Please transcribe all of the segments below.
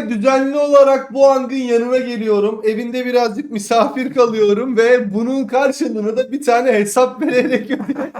ay düzenli olarak bu Hang'ın yanına geliyorum. Evinde birazcık misafir kalıyorum ve bunun karşılığını da bir tane hesap vererek ödüyorum.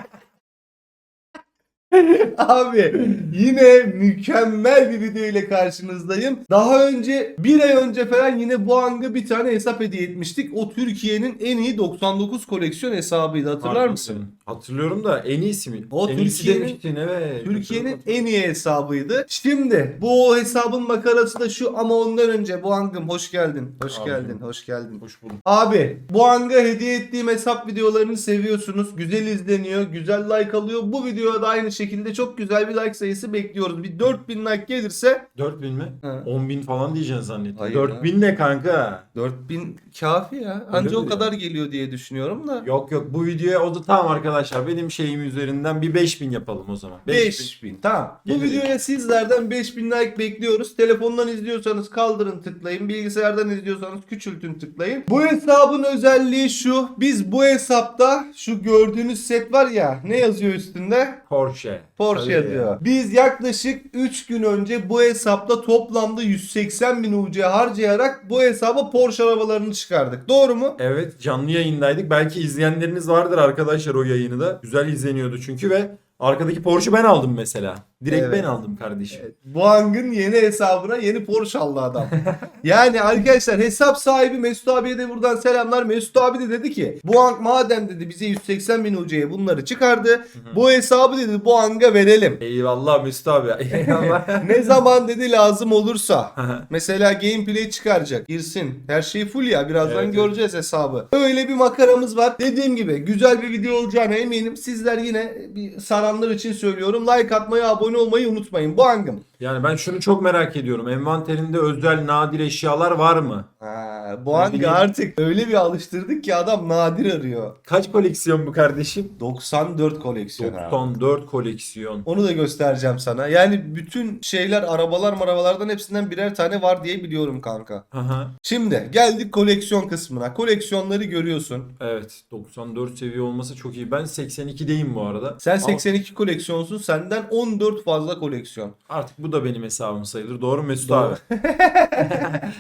Abi yine mükemmel bir video ile karşınızdayım. Daha önce bir ay önce falan yine bu Hang'a bir tane hesap hediye etmiştik. O Türkiye'nin en iyi 99 koleksiyon hesabıydı hatırlar Harbi mısın? Hatırlıyorum da en iyisi mi? O en iyisi Türkiye'nin- demiştin evet. Türkiye'nin en iyi hesabıydı. Şimdi bu hesabın makarası da şu ama ondan önce bu hangım hoş geldin. Hoş Abi. geldin. Hoş geldin. Hoş bulduk. Abi bu hanga hediye ettiğim hesap videolarını seviyorsunuz. Güzel izleniyor. Güzel like alıyor. Bu videoya da aynı şekilde çok güzel bir like sayısı bekliyoruz. Bir 4000 like gelirse 4000 mi? He. 10.000 falan diyeceksin zannettim. Hayır 4000 ne kanka? 4000 kafi ya. Anca o kadar geliyor diye düşünüyorum da. Yok yok bu videoya o da tamam arkadaşlar benim şeyim üzerinden bir 5000 yapalım o zaman. 5000. Tamam. Bu Gelir. videoya sizlerden 5000 like bekliyoruz. Telefondan izliyorsanız kaldırın tıklayın. Bilgisayardan izliyorsanız küçültün tıklayın. Bu hesabın özelliği şu. Biz bu hesapta şu gördüğünüz set var ya ne yazıyor üstünde? Porsche. Porsche Tabii yazıyor. ya. Biz yaklaşık 3 gün önce bu hesapta toplamda 180 bin UC harcayarak bu hesaba Porsche arabalarını çıkardık. Doğru mu? Evet canlı yayındaydık. Belki izleyenleriniz vardır arkadaşlar o yayını da. Güzel izleniyordu çünkü ve arkadaki Porsche'u ben aldım mesela. Direkt Evet. ben aldım kardeşim. Bu hangın yeni hesabına yeni Porsche aldı adam. yani arkadaşlar hesap sahibi Mesut abiye de buradan selamlar. Mesut abi de dedi ki bu hang madem dedi bize 180 bin UC'ye bunları çıkardı. Bu hesabı dedi bu hanga verelim. Eyvallah Mesut abi. Eyvallah. ne zaman dedi lazım olursa. Mesela gameplay çıkaracak. Girsin. Her şey full ya. Birazdan Evet, göreceğiz hesabı. Öyle bir makaramız var. Dediğim gibi güzel bir video olacağına eminim. Sizler yine bir saranlar için söylüyorum. Like atmayı, abone olmayı unutmayın. Bu. Yani ben şunu çok merak ediyorum. Envanterinde özel nadir eşyalar var mı? Ha, bu hangi bileyim. artık öyle bir alıştırdık ki adam nadir arıyor. Kaç koleksiyon bu kardeşim? 94 koleksiyon abi. 94 koleksiyon. Onu da göstereceğim sana. Yani bütün şeyler arabalar marabalardan hepsinden birer tane var diye biliyorum kanka. Aha. Şimdi geldik koleksiyon kısmına. Koleksiyonları görüyorsun. Evet 94 seviye olması çok iyi. Ben 82'deyim bu arada. Sen Ama 82 koleksiyonsun. Senden 14 fazla koleksiyon. Artık bu da benim hesabım sayılır. Doğru mu Mesut Doğru. abi?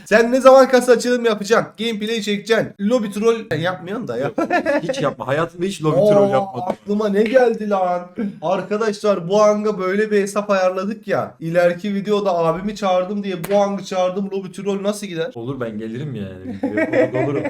Sen ne zaman kasa açılım yapacaksın? Gameplay çekeceksin. Lobby troll yapmıyorsun da ya. Yok, hiç yapma. Hayatımda hiç lobby Oo, troll yapmadım. Aklıma ne geldi lan? Arkadaşlar bu hanga böyle bir hesap ayarladık ya. İleriki videoda abimi çağırdım diye bu hangı çağırdım lobby troll nasıl gider? Olur ben gelirim yani. Olurum.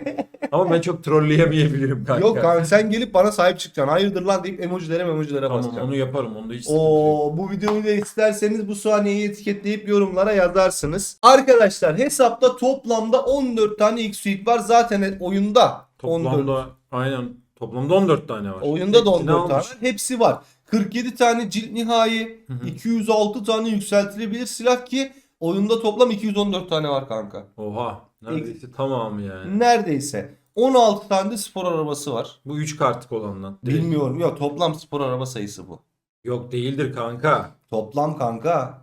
Ama ben çok trolleyemeyebilirim kanka. Yok kanka sen gelip bana sahip çıkacaksın. Hayırdır lan deyip emojilere emojilere Tamam basacaksın. onu yaparım. Onda hiç sıkıntı yok. Oo, bu videoyu da isterseniz bu saniyeyi etiketleyip yorumlara yazarsınız. Arkadaşlar hesapta toplamda 14 tane X-Suite var. Zaten oyunda 14. Toplamda aynen. Toplamda 14 tane var. Oyunda da Hepsini 14 tane. almış. Hepsi var. 47 tane cilt nihai, Hı hı. 206 tane yükseltilebilir silah ki oyunda toplam 214 tane var kanka. Oha. Neredeyse tamamı yani. Neredeyse. 16 tane de spor arabası var. Bu 3 kartlık olandan. Direkt- Bilmiyorum. Yok toplam spor araba sayısı bu. Yok değildir kanka. Toplam kanka.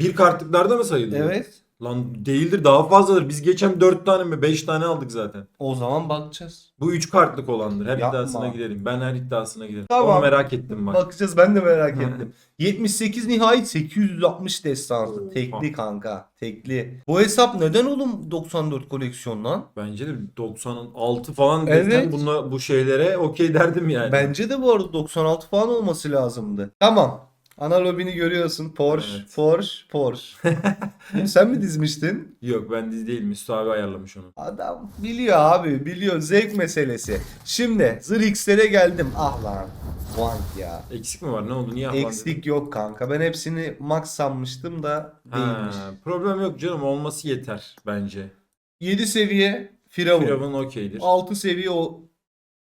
Bir kartlıklarda mı sayılıyor? Evet. Lan değildir daha fazladır. Biz geçen 4 tane mi 5 tane aldık zaten. O zaman bakacağız. Bu 3 kartlık olandır. Her Yapma. iddiasına girelim. Ben her iddiasına girerim. Tamam. Onu merak ettim bak. Bakacağız ben de merak ettim. 78 nihai 860 destansı. Tekli kanka. Tekli. Bu hesap neden oğlum 94 koleksiyon lan? Bence de 96 falan Evet. bunla, bu şeylere okey derdim yani. Bence de bu arada 96 falan olması lazımdı. Tamam. Ana lobini görüyorsun. Porsche, Evet. Porsche, Porsche. Bunu Sen mi dizmiştin? Yok ben dizi değil. Mesut abi ayarlamış onu. Adam biliyor abi. Biliyor. Zevk meselesi. Şimdi Zırh X'lere geldim. Ah lan. Wank ya. Eksik mi var? Ne oldu? Niye? Eksik yok kanka. Ben hepsini max sanmıştım da Ha, değilmiş. problem yok canım. Olması yeter bence. 7 seviye Firavun. Firavun okeydir. 6 seviye o.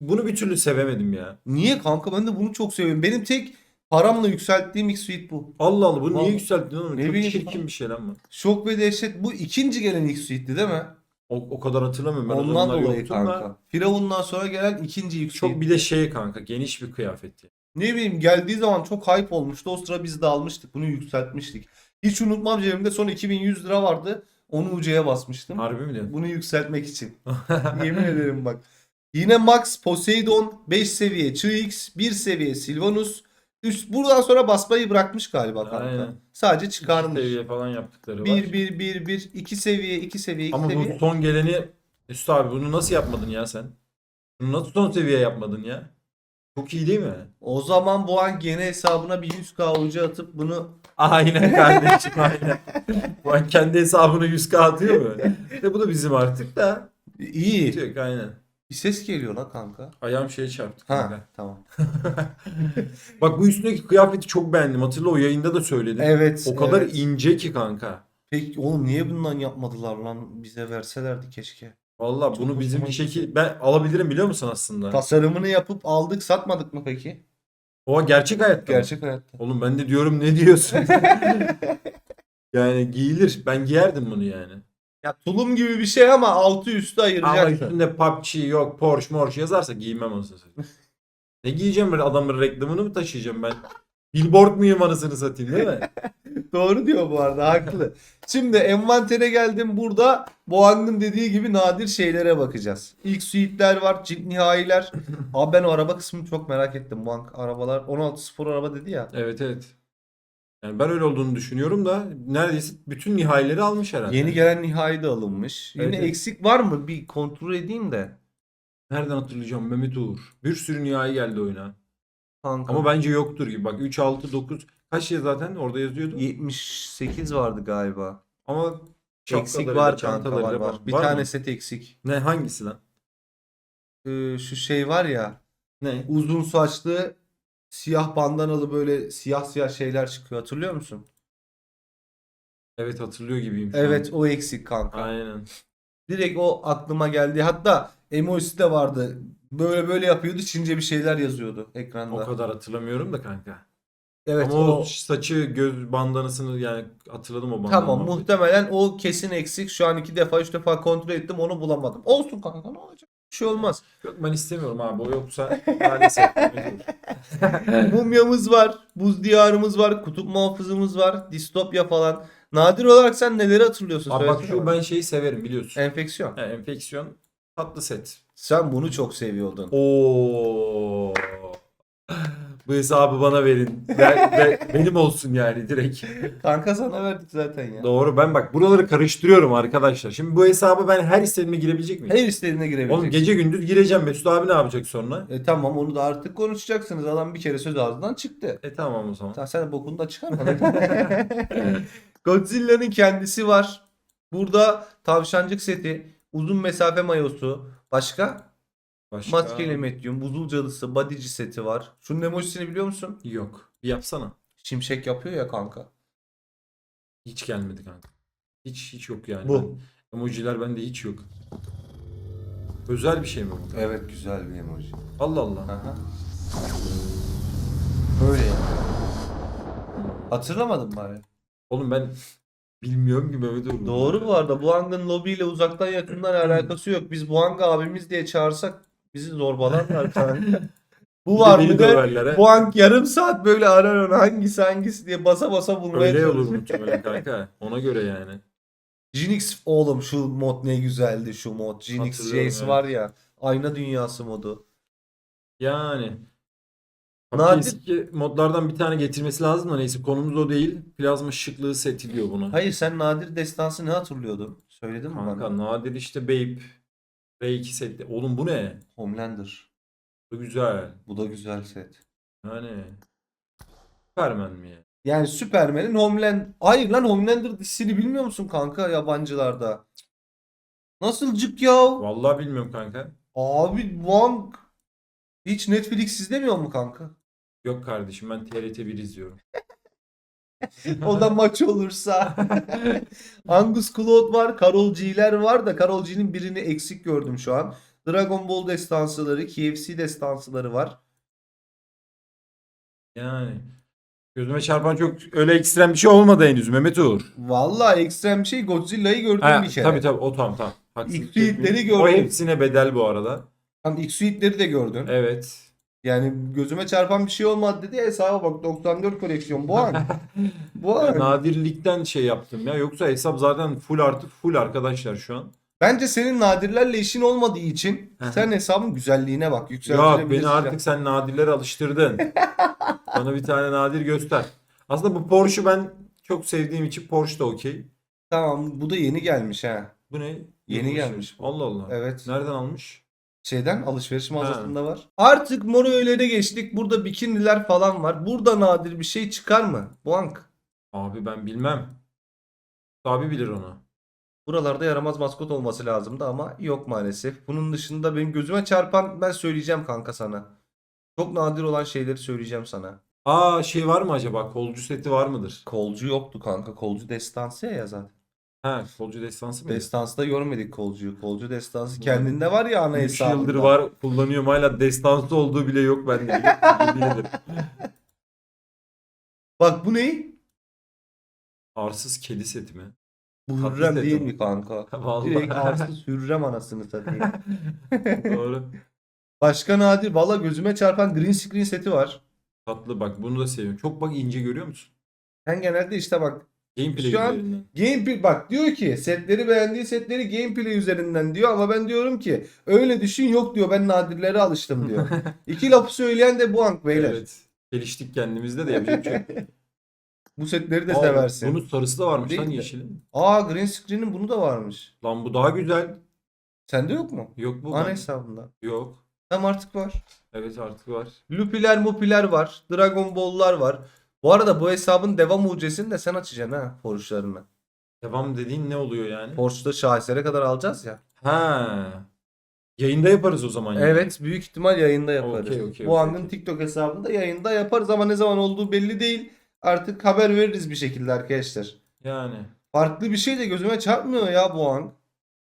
Bunu bir türlü sevemedim ya. Niye kanka? Ben de bunu çok seviyorum. Benim tek paramla yükselttiğim X-Suite bu. Allah Allah bunu niye Vallahi- yükselttin oğlum? Ne Çok bileyim. çirkin bir şey lan bu. Şok ve dehşet. Bu ikinci gelen X-Suite'di değil mi? O, o kadar hatırlamıyorum. Ben o Ondan zamanlar dolayı yoktum kanka. da. Firavun'dan sonra gelen ikinci X-Suite. Çok bir de şey kanka geniş bir kıyafeti. Ne bileyim geldiği zaman çok hype olmuştu. O sıra biz de almıştık. Bunu yükseltmiştik. Hiç unutmam cebimde son 2100 lira vardı. Onu ucuya basmıştım. Harbi mi diyorsun? Bunu yükseltmek için. Yemin ederim bak. Yine Max Poseidon 5 seviye Chix 1 seviye Sylvanus Üst buradan sonra basmayı bırakmış galiba kanka. Aynen. Sadece çıkarmış. seviye falan yaptıkları var. 1 1 1 1 2 seviye 2 seviye 2 Ama seviye. bu son geleni Üstü abi bunu nasıl yapmadın ya sen? Bunu nasıl son seviye yapmadın ya? Çok iyi değil mi? O zaman bu an gene hesabına bir 100k ucu atıp bunu Aynen kardeşim aynen. Bu an kendi hesabını 100k atıyor mu? Ve bu da bizim artık da. iyi. Yok aynen. Bir ses geliyor lan kanka. Ayağım şeye çarptı Ha kanka. tamam. Bak bu üstündeki kıyafeti çok beğendim. Hatırla o yayında da söyledim. Evet. O kadar evet. ince ki kanka. Peki oğlum niye bundan yapmadılar lan? Bize verselerdi keşke. Vallahi Çok bunu bizim bir şekil ben alabilirim biliyor musun aslında? Tasarımını yapıp aldık satmadık mı peki? O gerçek hayatta. Gerçek hayatta. Oğlum ben de diyorum ne diyorsun? yani giyilir. Ben giyerdim bunu yani. Ya tulum gibi bir şey ama altı üstü Ama ayıracaksın. üstünde PUBG yok Porsche Porsche yazarsa giymem onu satayım. ne giyeceğim böyle adamın reklamını mı taşıyacağım ben? Billboard muyum anasını satayım değil mi? Doğru diyor bu arada haklı. Şimdi envantere geldim burada Boğang'ın dediği gibi nadir şeylere bakacağız. İlk suitler var, cilt nihailer. Abi ben o araba kısmını çok merak ettim. Boğang arabalar 16 spor araba dedi ya. evet evet. Yani ben öyle olduğunu düşünüyorum da neredeyse bütün nihaileri almış herhalde. Yeni gelen nihai de alınmış. Yine Evet, evet. eksik var mı? Bir kontrol edeyim de. Nereden hatırlayacağım Mehmet Uğur. Bir sürü nihai geldi oyuna. Kanka. Ama bence yoktur gibi. Bak 3, 6, 9 kaç şey zaten orada yazıyordu. 78 vardı galiba. Ama Eksik var kanka çantalarıyla var, var. Bir Var tane mı? set eksik. Ne hangisi lan? Ee, şu şey var ya Ne? uzun saçlı siyah bandanalı böyle siyah siyah şeyler çıkıyor hatırlıyor musun? Evet hatırlıyor gibiyim. şu an. Evet o eksik kanka. Aynen. Direkt o aklıma geldi. Hatta emojisi de vardı. Böyle böyle yapıyordu. Çince bir şeyler yazıyordu ekranda. O kadar hatırlamıyorum da kanka. Evet Ama o, o saçı göz bandanasını yani hatırladım o bandana. tamam muhtemelen o kesin eksik. Şu an iki defa üç defa kontrol ettim onu bulamadım. Olsun kanka ne olacak? Bir şey olmaz. Yok ben istemiyorum abi o yoksa maalesef. Mumyamız var. Buz diyarımız var. Kutup muhafızımız var. Distopya falan. Nadir olarak sen neleri hatırlıyorsun? abi bak Söylesene şu bana. ben şeyi severim biliyorsun. Enfeksiyon. Ha, enfeksiyon tatlı set. Sen bunu çok seviyordun. Oo. Bu hesabı bana verin. Ve, ve benim olsun yani direkt. Kanka sana verdik zaten ya. Doğru ben bak buraları karıştırıyorum arkadaşlar. Şimdi bu hesabı ben her istediğime girebilecek miyim? Her istediğine girebileceksin. Oğlum gece gündüz gireceğim. Mesut abi ne yapacak sonra? E tamam onu da artık konuşacaksınız. Adam bir kere söz ağzından çıktı. E tamam o zaman. Sen, sen bokunu da çıkarma. Godzilla'nın kendisi var. Burada tavşancık seti, uzun mesafe mayosu, başka Başka? maskeli medyum, buzul cadısı, bodyci seti var. Şunun emojisini biliyor musun? Yok. Bir yapsana. Şimşek yapıyor ya kanka. Hiç gelmedi kanka. Hiç hiç yok yani. Bu. Ben- emojiler bende hiç yok. Özel bir şey mi bu? Evet güzel bir emoji. Allah Allah. Aha. Böyle yapıyor. Hatırlamadın bari. Oğlum ben bilmiyorum ki Mehmet Uğur. Doğru bu arada. Buang'ın lobiyle uzaktan yakından alakası yok. Biz Buang abimiz diye çağırsak bizi zorbalarlar kanka. Bu var mı de he? Buang yarım saat böyle arar onu hangisi hangisi diye basa basa bulmaya Öyle olur muhtemelen kanka. Ona göre yani. Jinx oğlum şu mod ne güzeldi şu mod. Jinx Jace evet. var ya. Ayna dünyası modu. Yani. Nadir- Eski modlardan bir tane getirmesi lazım da neyse konumuz o değil. Plazma şıklığı seti diyor buna. Hayır sen Nadir Destansı ne hatırlıyordun? Söyledin mi Kanka bana? nadir işte Babe. R2 seti. Oğlum bu ne? Homelander. Bu güzel. Bu da güzel set. Yani. Superman mi ya? Yani Superman'in Homeland... Hayır lan Homelander dizisini bilmiyor musun kanka yabancılarda? Nasıl cık ya? Vallahi bilmiyorum kanka. Abi Wong hiç Netflix izlemiyor mu kanka? Yok kardeşim ben TRT 1 izliyorum. O da maç olursa. Angus Cloud var, Karol G'ler var da Karol G'nin birini eksik gördüm şu an. Dragon Ball destansıları, KFC destansıları var. Yani. Gözüme çarpan çok öyle ekstrem bir şey olmadı henüz Mehmet Uğur. Vallahi ekstrem bir şey Godzilla'yı gördüm Ha, bir kere. tabii tabii o tamam tamam. Haksızlık İlk tweetleri etmeyeyim. O gördüm. hepsine bedel bu arada. Hani ilk suite'leri de gördün. Evet. Yani gözüme çarpan bir şey olmadı dedi. Hesaba bak 94 koleksiyon bu an. bu an. Nadirlikten şey yaptım ya. Yoksa hesap zaten full artı full arkadaşlar şu an. Bence senin nadirlerle işin olmadığı için sen hesabın güzelliğine bak. Yok beni artık sen nadirlere alıştırdın. Bana bir tane nadir göster. Aslında bu Porsche'u ben çok sevdiğim için Porsche da okey. Tamam bu da yeni gelmiş ha. Bu ne? Yeni Yılbaşı. gelmiş. Allah Allah. Evet. Nereden almış? Şeyden alışveriş mağazasında var. Artık mor öğelere geçtik. Burada bikiniler falan var. Burada nadir bir şey çıkar mı? Bank. Abi ben bilmem. Abi bilir onu. Buralarda yaramaz maskot olması lazımdı ama yok maalesef. Bunun dışında benim gözüme çarpan ben söyleyeceğim kanka sana. Çok nadir olan şeyleri söyleyeceğim sana. Aa şey var mı acaba? Kolcu seti var mıdır? Kolcu yoktu kanka. Kolcu destansı ya zaten. He, kolcu destansı mı? Destansta görmedik kolcuyu. Kolcu destansı kendinde var ya ana 3 hesabında. yıldır var kullanıyorum hala destansı olduğu bile yok bende. Yemin ederim. Bak bu ne? Arsız kedi seti mi? Bu Tatlı Hürrem seti değil mi kanka? Vallahi. Direkt arsız Hürrem anasını satayım. Doğru. Başka nadir. Valla gözüme çarpan green screen seti var. Tatlı bak bunu da seviyorum. Çok bak ince görüyor musun? Ben genelde işte bak Gameplay Şu an- gameplay bak diyor ki setleri beğendiği setleri gameplay üzerinden diyor ama ben diyorum ki öyle düşün yok diyor ben nadirlere alıştım diyor. İki lafı söyleyen de bu ank beyler. Evet. Geliştik kendimizde de yapacak bir şey yok. Bu setleri de Aa, seversin. Bunun sarısı da varmış Değil lan de. yeşili. Aa green screen'in bunu da varmış. Lan bu daha güzel. Sende yok mu? Yok bu. Ana hesabında. Yok. Tam artık var. Evet artık var. Lupiler mupiler var. Dragon Ball'lar var. Bu arada bu hesabın devam ucesini de sen açacaksın ha Porsche'larını. Devam dediğin ne oluyor yani? Porsche'da şaheser'e kadar alacağız ya. Ha. Yayında yaparız o zaman. yani. Evet büyük ihtimal yayında yaparız. Okey, okey, Bu okey, angın okey. TikTok hesabında yayında yaparız ama ne zaman olduğu belli değil. Artık haber veririz bir şekilde arkadaşlar. Yani. Farklı bir şey de gözüme çarpmıyor ya bu an.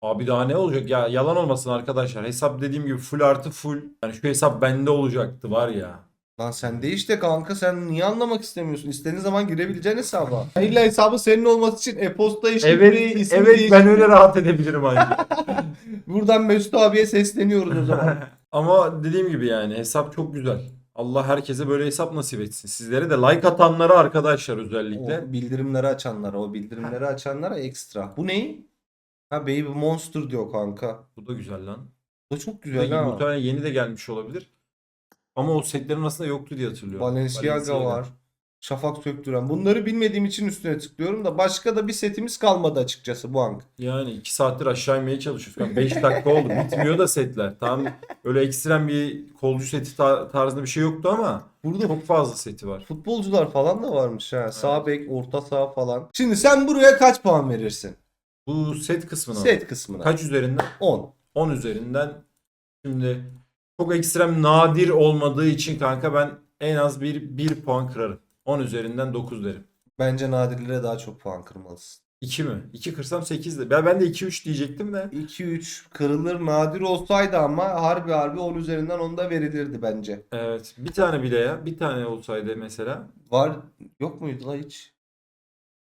Abi daha ne olacak ya yalan olmasın arkadaşlar. Hesap dediğim gibi full artı full. Yani şu hesap bende olacaktı var ya. Lan sen de işte kanka sen niye anlamak istemiyorsun? İstediğin zaman girebileceğin hesaba. İlla hesabı senin olması için e-posta işlemleri, isim değişikliği- öyle rahat edebilirim ancak. Buradan Mesut abiye sesleniyoruz o zaman. Ama dediğim gibi yani hesap çok güzel. Allah herkese böyle hesap nasip etsin. Sizlere de like atanlara arkadaşlar özellikle. o bildirimleri açanlara, o bildirimleri açanlara ekstra. Bu ne? Ha Baby Monster diyor kanka. Bu da güzel lan. Bu da çok güzel ha. muhtemelen yeni de gelmiş olabilir. Ama o setlerin arasında yoktu diye hatırlıyorum. Balenciaga var. Şafak söktüren. Bunları bilmediğim için üstüne tıklıyorum da başka da bir setimiz kalmadı açıkçası bu an. Yani 2 saattir aşağı inmeye çalışıyoruz. 5 dakika oldu. Bitmiyor da setler. Tam öyle ekstrem bir kolcu seti ta- tarzında bir şey yoktu ama Burada çok fazla seti var. futbolcular falan da varmış ha. Sağ bek, orta saha falan. Şimdi sen buraya kaç puan verirsin? Bu set kısmına. Set kısmına. Kaç üzerinden? 10. 10 üzerinden. Şimdi çok ekstrem nadir olmadığı için kanka ben en az bir 1 puan kırarım. 10 üzerinden 9 derim. Bence nadirlere daha çok puan kırmalısın. 2 mi? 2 kırsam 8 de. Ben, ben de 2-3 diyecektim de. 2-3 kırılır nadir olsaydı ama harbi harbi 10 üzerinden 10 da verilirdi bence. Evet. Bir tane bile ya. Bir tane olsaydı mesela. Var yok muydu la hiç?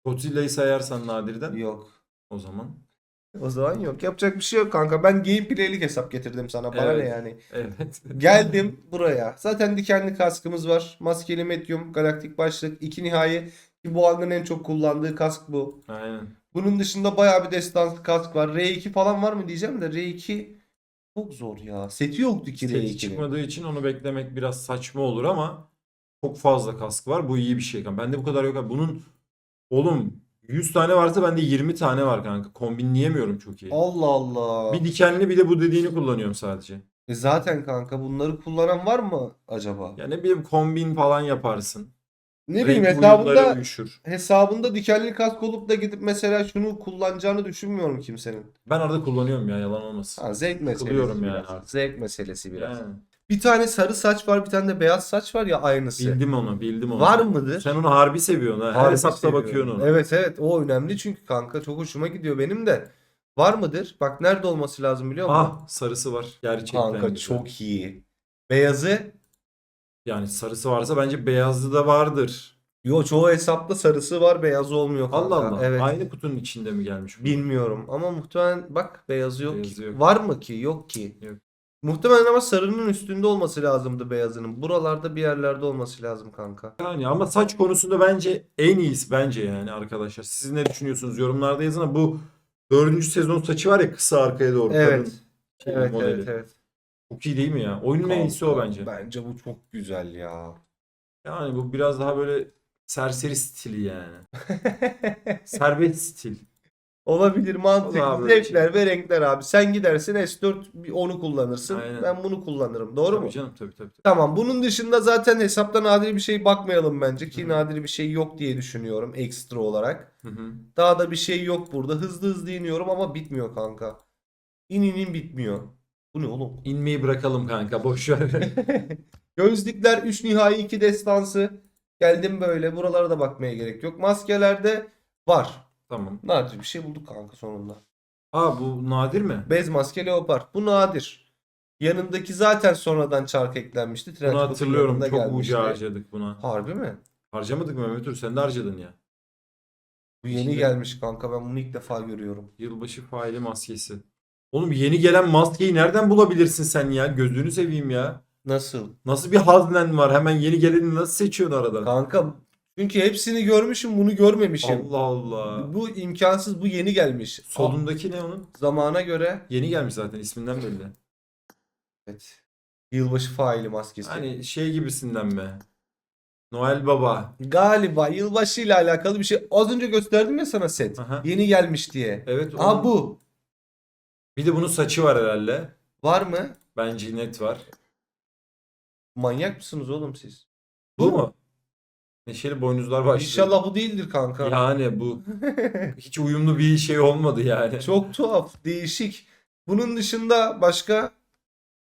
Godzilla'yı sayarsan nadirden. Yok. O zaman. O zaman yok. Yapacak bir şey yok kanka. Ben gameplay'lik hesap getirdim sana. Bana Evet. ne yani? Evet. Geldim buraya. Zaten dikenli kaskımız var. Maskeli medium, galaktik başlık, iki nihai. Ki bu anın en çok kullandığı kask bu. Aynen. Bunun dışında bayağı bir destansı kask var. R2 falan var mı diyeceğim de R2 çok zor ya. Seti yoktu ki Seti R2'nin. çıkmadığı için onu beklemek biraz saçma olur ama çok fazla kask var. Bu iyi bir şey kanka. Bende bu kadar yok. abi. Bunun oğlum 100 tane varsa bende 20 tane var kanka. Kombinleyemiyorum çok iyi. Allah Allah. Bir dikenli bir de bu dediğini kullanıyorum sadece. E zaten kanka bunları kullanan var mı acaba? Yani ne bileyim kombin falan yaparsın. Ne bileyim Renk uyumları hesabında uyuşur. hesabında dikenli kask olup da gidip mesela şunu kullanacağını düşünmüyorum kimsenin. Ben arada kullanıyorum ya yalan olmasın. Ha, zevk meselesi Sıkılıyorum yani biraz. artık. Zevk meselesi biraz. Yani, Bir tane sarı saç var, bir tane de beyaz saç var ya aynısı. bildim onu, bildim onu. Var mıdır? Sen onu harbi seviyorsun ha. Her Harbi hesapta seviyorum. bakıyorsun ona. Evet evet o önemli çünkü kanka çok hoşuma gidiyor benim de. Var mıdır? Bak nerede olması lazım biliyor musun? Ah sarısı var. Gerçekten kanka güzel. çok iyi. Beyazı Yani sarısı varsa bence beyazlı da vardır. Yo çoğu hesapta sarısı var beyazı olmuyor kanka. Allah Allah. Evet. Aynı kutunun içinde mi gelmiş? bu? Bilmiyorum ama muhtemelen bak beyazı yok Beyazı ki. yok. Var mı ki? Yok ki. Yok. Muhtemelen ama sarının üstünde olması lazımdı beyazının. Buralarda bir yerlerde olması lazım kanka. Yani ama saç konusunda bence en iyisi bence yani arkadaşlar. Siz ne düşünüyorsunuz yorumlarda yazın ama bu dördüncü sezon saçı var ya kısa arkaya doğru. Evet. şey, Evet modeli. evet evet. Çok iyi değil mi ya? Oyunun en iyisi o bence. Bence bu çok güzel ya. Yani bu biraz daha böyle serseri stili yani. Serbest stil. Olabilir mantıklı. Öyle Zevkler ve renkler abi. Sen gidersin S4 bir onu kullanırsın. Aynen. Ben bunu kullanırım. Doğru Tabii mu? canım tabii tabii. tabii. Tamam. Bunun dışında zaten hesapta nadir bir şey bakmayalım bence ki nadir bir şey yok diye düşünüyorum ekstra olarak. Hı hı. Daha da bir şey yok burada. Hızlı hızlı iniyorum ama bitmiyor kanka. İn in in bitmiyor. Bu ne oğlum? İnmeyi bırakalım kanka boş ver. Gözlükler 3 nihai 2 destansı. Geldim böyle. Buralara da bakmaya gerek yok. Maskelerde var. Tamam. Nadir bir şey bulduk kanka sonunda. Aa bu nadir mi? Bez maske leopar. Bu nadir. Yanındaki zaten sonradan çark eklenmişti. Trend Bunu hatırlıyorum. Çok gelmişti. ucu harcadık buna. Harbi mi? Harcamadık mı Mehmet Ur? Sen de harcadın ya. Bu yeni İşte. gelmiş kanka. Ben bunu ilk defa görüyorum. Yılbaşı faili maskesi. Oğlum yeni gelen maskeyi nereden bulabilirsin sen ya? Gözünü seveyim ya. Nasıl? Nasıl bir haznen var? Hemen yeni geleni nasıl seçiyorsun aradan? Kanka çünkü hepsini görmüşüm bunu görmemişim. Allah Allah. Bu imkansız bu yeni gelmiş. Solundaki ne onun? Zamana göre Yeni gelmiş zaten isminden belli. evet. Yılbaşı faili maskesi. Hani şey gibisinden mi? Noel Baba. Galiba yılbaşı ile alakalı bir şey. Az önce gösterdim ya sana set. Aha. Yeni gelmiş diye. Evet. Aa onun- bu. Bir de bunun saçı var herhalde. Var mı? Bence net var. Manyak mısınız oğlum siz? Bu mu? Neşeli boynuzlar başlıyor. İnşallah bu değildir kanka. Yani bu hiç uyumlu bir şey olmadı yani. Çok tuhaf, değişik. Bunun dışında başka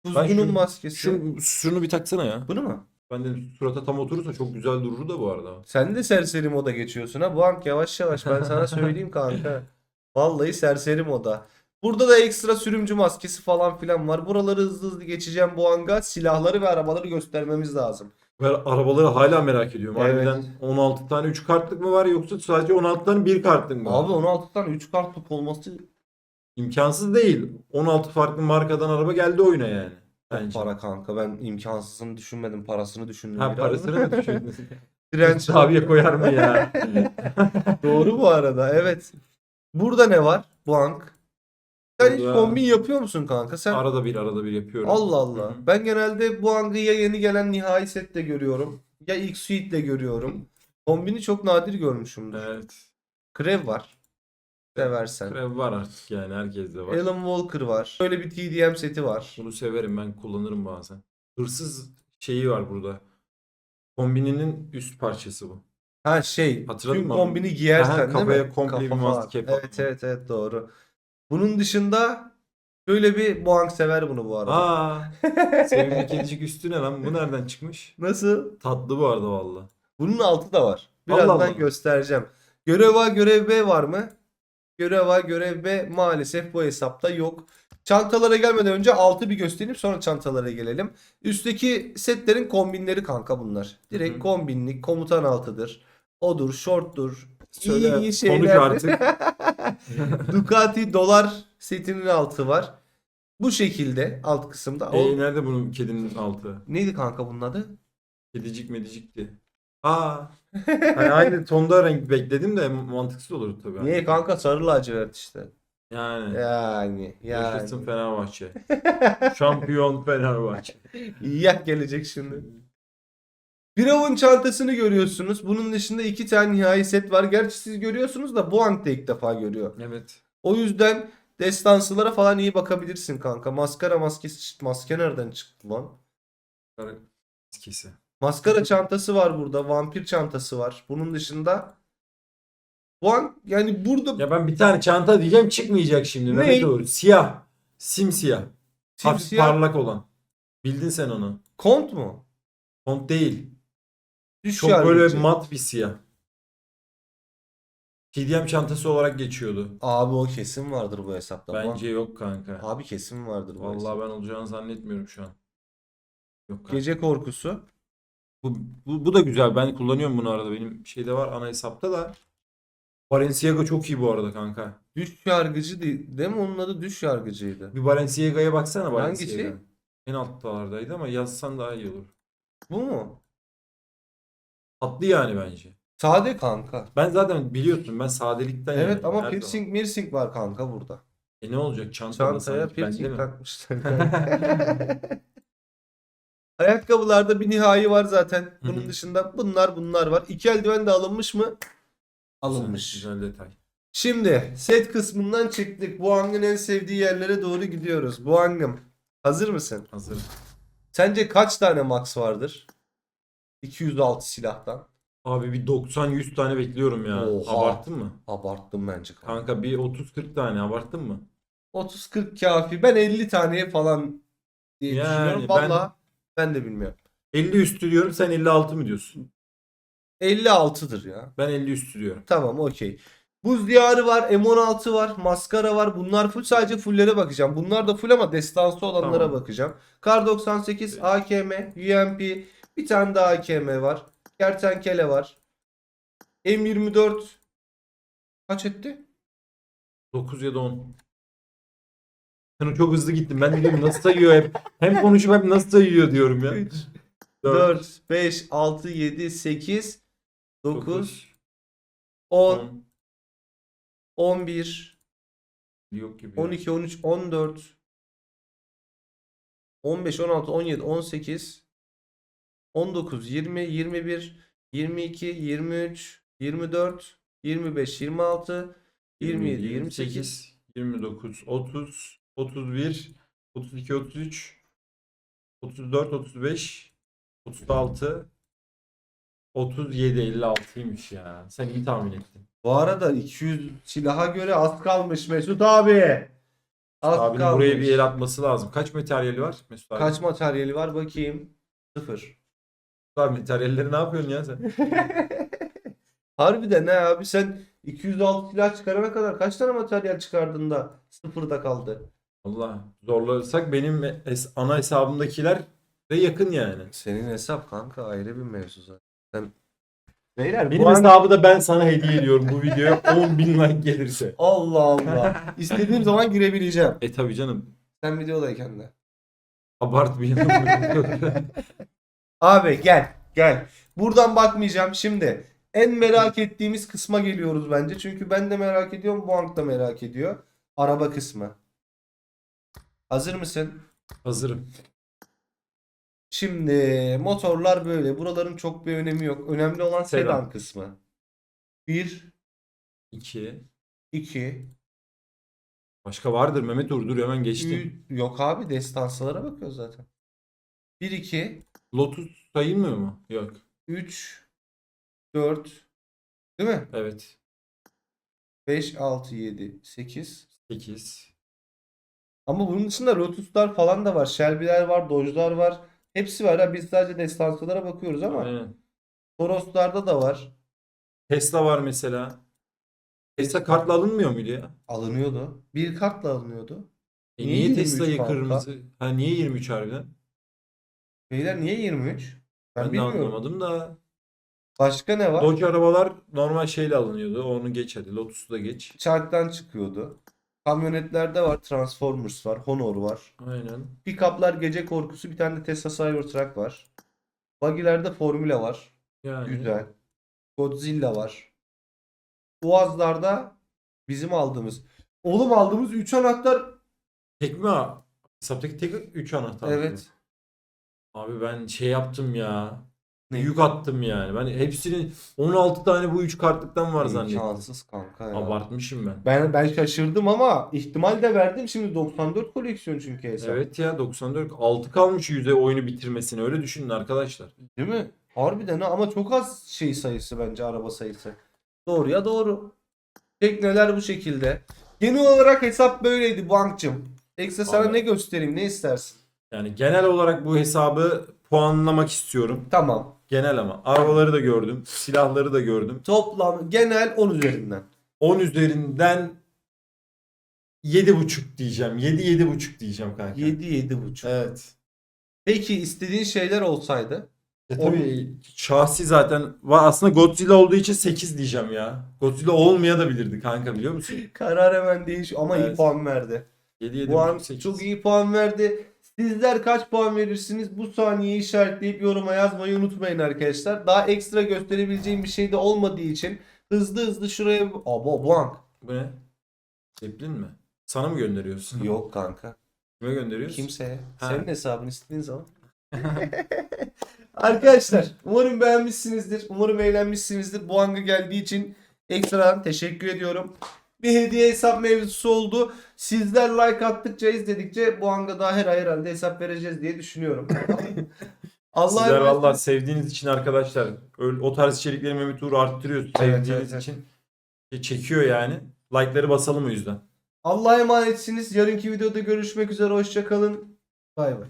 Ben Kuzgunun şu- maskesi. Şunu, şunu bir taksana ya. Bunu mu? Ben de surata tam oturursa çok güzel durur da bu arada. Sen de serseri moda geçiyorsun ha. Bank yavaş yavaş ben sana söyleyeyim kanka. Vallahi serseri moda. Burada da ekstra sürümcü maskesi falan filan var. Buraları hızlı hızlı geçeceğim bu anga. Silahları ve arabaları göstermemiz lazım. Ben arabaları hala merak ediyorum. Evet. Harbiden 16 tane 3 kartlık mı var yoksa sadece 16 tane 1 kartlık mı? var? Abi 16 tane 3 kartlık olması İmkansız değil. 16 farklı markadan araba geldi oyuna yani. Bence. para kanka. Ben imkansızını düşünmedim. Parasını düşündüm. Ha biraz. parasını mı düşündün? Direnç Abiye koyar mı ya? Doğru bu arada. Evet. Burada ne var? Bank. Sen hiç kombin yapıyor musun kanka? Sen arada bir arada bir yapıyorum. Allah Hı Allah. hı. Ben genelde bu hangı ya yeni gelen nihai sette görüyorum. Ya ilk suite'le görüyorum. Kombini çok nadir görmüşümdür. Evet. Krev var. Seversen. Krev var artık yani herkeste var. Alan Walker var. Böyle bir TDM seti var. Bunu severim ben kullanırım bazen. Hırsız şeyi var burada. Kombininin üst parçası bu. Ha şey. Hatırladın tüm mı? kombini giyersen Aha, değil mi? kafaya komple bir Kafa var. Evet evet evet doğru. Bunun dışında böyle bir Boğank sever bunu bu arada. Aa, sevimli kedicik üstü ne lan? Bu nereden çıkmış? Nasıl? Tatlı bu arada valla. Bunun altı da var. Birazdan Allah Allah. göstereceğim. Görev A, görev B var mı? Görev A, görev B maalesef bu hesapta yok. Çantalara gelmeden önce altı bir göstereyim sonra çantalara gelelim. Üstteki setlerin kombinleri kanka bunlar. Direkt Hı hı. kombinlik, komutan altıdır. Odur, shorttur. Söyle, iyi konuş artık. Ducati dolar setinin altı var. Bu şekilde alt kısımda. O- E, nerede bunun kedinin altı? Neydi kanka bunun adı? Kedicik medicikti. Aa. Hani aynı tonda renk bekledim de mantıksız olur tabii. Niye kanka sarı lacivert işte. Yani. Yani yani. Yaşasın Fenerbahçe. Şampiyon Fenerbahçe. Yak gelecek şimdi. Firavun çantasını görüyorsunuz. Bunun dışında iki tane nihai set var. Gerçi siz görüyorsunuz da bu da ilk defa görüyor. Evet. O yüzden destansılara falan iyi bakabilirsin kanka. Maskara maskesi maske nereden çıktı lan? Kara- Maskesi. Maskara çantası var burada. Vampir çantası var. Bunun dışında bu an yani burada Ya ben bir tane çanta diyeceğim çıkmayacak şimdi. Ne? Mehmet Uğur. Siyah. Simsiyah. Hafif simsiyah parlak olan. Bildin sen onu. kont mu? Kont değil. Düş Çok böyle mat bir siyah. TDM çantası olarak geçiyordu. Abi o kesin vardır bu hesapta. Bence yok kanka. Abi kesin vardır bu Vallahi hesapta. ben olacağını zannetmiyorum şu an. Yok kanka. Gece korkusu. Bu, bu, bu da güzel. Ben kullanıyorum bunu arada. Benim şeyde var ana hesapta da. Balenciaga çok iyi bu arada kanka. Düş yargıcı değil, değil mi? Onun adı düş yargıcıydı. Bir Balenciaga'ya baksana Hangisi? Balenciaga. En alttalardaydı ama yazsan daha iyi olur. Bu mu? Tatlı yani bence. Sade kanka. Ben zaten biliyorsun ben sadelikten Evet yanayım ama her piercing mirsing var kanka burada. E ne olacak çantada Çantaya sanki bende piercing mi? takmışlar. Ayakkabılarda bir nihai var zaten. Bunun Hı hı. dışında bunlar bunlar var. İki eldiven de alınmış mı? Alınmış. Güzel detay. Şimdi set kısmından çıktık. Bu hangın en sevdiği yerlere doğru gidiyoruz. Bu hangım. Hazır mısın? Hazır. Sence kaç tane max vardır? 206 silahtan. Abi bir 90-100 tane bekliyorum ya. Oha. Abarttın mı? Abarttım bence. kanka. Kanka bir 30-40 tane abarttın mı? 30-40 kafi. Ben 50 taneye falan diye Yani düşünüyorum. ben- Valla ben de bilmiyorum. 50 üstü diyorum sen 56 mı diyorsun? 56'dır ya. Ben 50 üstü diyorum. Tamam okey. Buz diyarı var, M16 var, maskara var. Bunlar full sadece fulllere bakacağım. Bunlar da full ama destansı olanlara Tamam. bakacağım. Kar 98, Evet. AKM, UMP, bir tane daha AKM var. Kertenkele var. M24 kaç etti? 9 ya da 10. Sen çok hızlı gittin. Ben diyorum nasıl sayıyor hep. Hem konuşup hem nasıl sayıyor diyorum ya. 3, 4, 4, 5, 6, 7, 8, 9, 9, 10, 10. 11, Yok gibi. ya. 12, 13, 14, 15, 16, 17, 18, 19, 20, 21, 22, 23, 24, 25, 26, 27, 28, 29, 30, 31, 32, 33, 34, 35, 36, 37, 56'ymış ya. Sen iyi tahmin ettin. Bu arada 200 silaha göre az kalmış Mesut abi. Az Abinin kalmış. buraya bir el atması lazım. Kaç materyali var Mesut abi? Kaç materyali var bakayım. Sıfır. Abi materyalleri ne yapıyorsun ya sen? Harbiden ne abi sen 206 silah çıkarana kadar kaç tane materyal çıkardın da sıfırda kaldı? Allah zorlarsak benim es- ana hesabımdakiler de yakın yani. Senin hesap kanka ayrı bir mevzu zaten. Sen... Beyler Benim bu an- hesabı da ben sana hediye ediyorum bu videoya 10 bin like gelirse. Allah Allah. İstediğim zaman girebileceğim. E tabi canım. Sen videodayken de. Abartmayalım. Abi gel gel. Buradan bakmayacağım şimdi. En merak ettiğimiz kısma geliyoruz bence. Çünkü ben de merak ediyorum. Bu Hank da merak ediyor. Araba kısmı. Hazır mısın? Hazırım. Şimdi motorlar böyle. Buraların çok bir önemi yok. Önemli olan sedan, Sedan. kısmı. 1, 2. 2, Başka vardır Mehmet Uğur dur hemen geçtim. Yok abi destansılara bakıyoruz zaten. 1, 2, Lotus sayılmıyor mu? Yok. 3, 4, değil mi? Evet. 5, 6, 7, 8. 8. Ama bunun dışında Lotus'lar falan da var. Shelby'ler var, Dodge'lar var. Hepsi var. Ha, biz sadece destansılara bakıyoruz ama Aynen. Toros'larda da var. Tesla var mesela. Tesla kartla alınmıyor muydu ya? Alınıyordu. Bir kartla alınıyordu. E Niye niye, 23 Tesla'yı kırmızı? Ha niye 23 harbiden? Beyler niye 23? Ben, Ben, de bilmiyorum. anlamadım da. Başka ne var? Dodge arabalar normal şeyle alınıyordu. Onu geç hadi. Lotus'u da geç. Çarktan çıkıyordu. Kamyonetlerde var. Transformers var. Honor var. Aynen. Pick-up'lar gece korkusu. Bir tane de Tesla Cybertruck var. Buggy'lerde Formula var. Yani. Güzel. Godzilla var. Boğazlarda bizim aldığımız. Oğlum aldığımız 3 anahtar. Tek mi? ha? Hesaptaki tek 3 anahtar. Evet. Abi ben şey yaptım ya. Ne? Yük attım yani. Ben hepsini 16 tane bu 3 kartlıktan var zannettim. İmkansız kanka ya. Abartmışım ben. Ben ben şaşırdım ama ihtimal de verdim. Şimdi 94 koleksiyon çünkü hesap. Evet ya 94 6 kalmış yüze oyunu bitirmesine öyle düşünün arkadaşlar. Değil mi? Harbiden ha ama çok az şey sayısı bence araba sayısı. Doğru ya doğru. Tekneler bu şekilde. Genel olarak hesap böyleydi bankçım. Ekstra sana Abi. ne göstereyim ne istersin? Yani genel olarak bu hesabı puanlamak istiyorum. Tamam. Genel ama. Arabaları da gördüm. Silahları da gördüm. Toplam genel 10 üzerinden. 10 üzerinden 7.5 diyeceğim. 7 7.5 diyeceğim kanka. 7 7,5. Evet. Peki istediğin şeyler olsaydı E tabii şahsi zaten. Aslında Godzilla olduğu için 8 diyeceğim ya. Godzilla olmaya da bilirdi kanka biliyor musun? karar hemen değiş ama iyi Evet. puan verdi. 7 7 Bu an çok iyi puan verdi. Sizler kaç puan verirsiniz? Bu saniyeyi işaretleyip yoruma yazmayı unutmayın arkadaşlar. Daha ekstra gösterebileceğim bir şey de olmadığı için hızlı hızlı şuraya... Abo Blank. Bu ne? Zeppelin mi? Sana mı gönderiyorsun? Yok kanka. Kime gönderiyorsun? Kimseye. Ha. Senin hesabını istediğin zaman. Arkadaşlar umarım beğenmişsinizdir. Umarım eğlenmişsinizdir. Bu hanga geldiği için ekstradan teşekkür ediyorum. Bir hediye hesap mevzusu oldu. Sizler like attıkça izledikçe bu hanga daha her ay herhalde hesap vereceğiz diye düşünüyorum. Allah'a Sizler valla sevdiğiniz için arkadaşlar öyle, o tarz içerikleri Mehmet Uğur arttırıyor. Sevdiğiniz evet, evet. için e, çekiyor yani. Like'ları basalım o yüzden. Allah'a emanetsiniz. Yarınki videoda görüşmek üzere. Hoşçakalın. Bay bay.